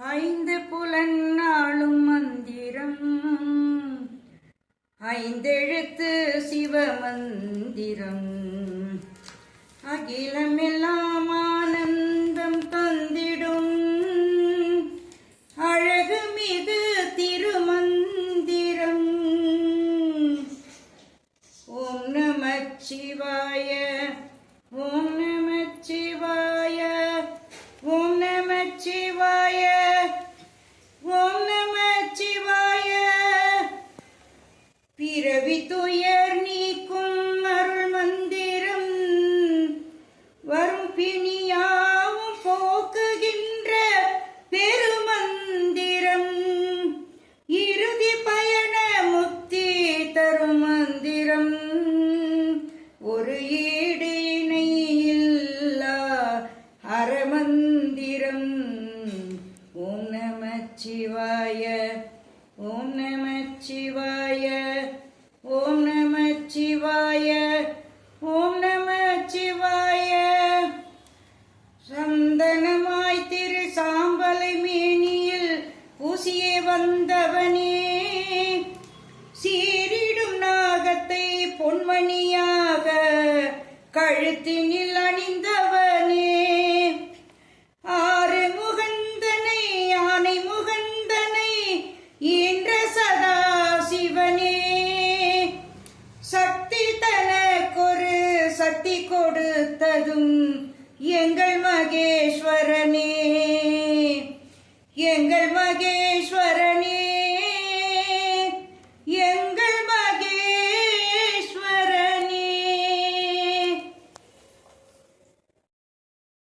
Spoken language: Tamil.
ஐந்து புலன்னாளும் மந்திரம். ஐந்தெழுத்து சிவமந்திரம். அகிலமெல்லாம் ஆனந்தம் தந்திடும். அழகு மிகு திருமந்திரம். ஓம் நமச்சிவாய ஓம் நமச்சிவாய ஓம் நமச்சிவாய ஓம் துயர் நீக்கும் அருள் மந்திரம் வரும் பிணியாவும் போக்குகின்ற பெருமந்திரம். இறுதி பயண முக்தி தரும் மந்திரம். ஒரு ஈடு இணை அறமந்திரம். ஓம் நமச்சிவாய ஓம் நமச்சிவாய. வந்தவனே. சீரிடும் நாகத்தை பொன்மணியாக கழுத்தினில் அணிந்தவனே. ஆறு முகந்தனை யானை முகந்தனை இன்ற சதா சிவனே. சக்தி தனக்கொரு சக்தி கொடுத்ததும் எங்கள் மகேஸ்வரனே. எங்கள் மகே